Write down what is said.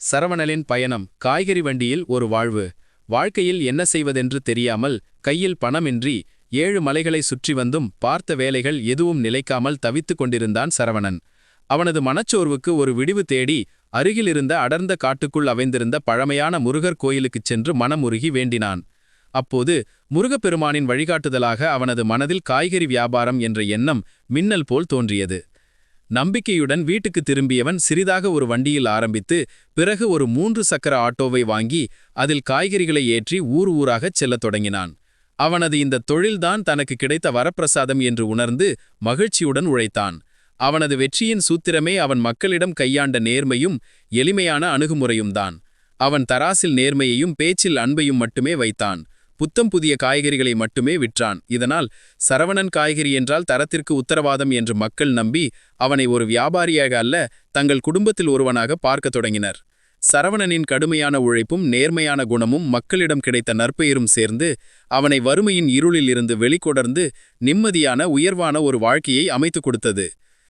சரவணனின் பயணம் காய்கறி வண்டியில் ஒரு வாழ்வு. வாழ்க்கையில் என்ன செய்வதென்று தெரியாமல் கையில் பணமின்றி ஏழு மலைகளை சுற்றி வந்தும் பார்த்த வேலைகள் எதுவும் நிலைக்காமல் தவித்துக் கொண்டிருந்தான் சரவணன். அவனது மனச்சோர்வுக்கு ஒரு விடிவு தேடி அருகிலிருந்த அடர்ந்த காட்டுக்குள் அமைந்திருந்த பழமையான முருகர் கோயிலுக்குச் சென்று மனமுருகி வேண்டினான். அப்போது முருகப்பெருமானின் வழிகாட்டுதலாக அவனது மனதில் காய்கறி வியாபாரம் என்ற எண்ணம் மின்னல் போல் தோன்றியது. நம்பிக்கையுடன் வீட்டுக்கு திரும்பியவன் சிறிதாக ஒரு வண்டியில் ஆரம்பித்து பிறகு ஒரு மூன்று சக்கர ஆட்டோவை வாங்கி அதில் காய்கறிகளை ஏற்றி ஊர் ஊராகச் செல்லத் தொடங்கினான். அவனது இந்த தொழில்தான் தனக்கு கிடைத்த வரப்பிரசாதம் என்று உணர்ந்து மகிழ்ச்சியுடன் உழைத்தான். அவனது வெற்றியின் சூத்திரமே அவன் மக்களிடம் கையாண்ட நேர்மையும் எளிமையான அணுகுமுறையும்தான். அவன் தராசில் நேர்மையையும் பேச்சில் அன்பையும் மட்டுமே வைத்தான். புத்தம் புதிய காய்கறிகளை மட்டுமே விற்றான். இதனால் சரவணன் காய்கறி என்றால் தரத்திற்கு உத்தரவாதம் என்று மக்கள் நம்பி அவனை ஒரு வியாபாரியாக அல்ல தங்கள் குடும்பத்தில் ஒருவனாக பார்க்கத் தொடங்கினர். சரவணனின் கடுமையான உழைப்பும் நேர்மையான குணமும் மக்களிடம் கிடைத்த நற்பெயரும் சேர்ந்து அவனை வறுமையின் இருளில் இருந்து வெளிக்கொடர்ந்து நிம்மதியான உயர்வான ஒரு வாழ்க்கையை அமைத்துக் கொடுத்தது.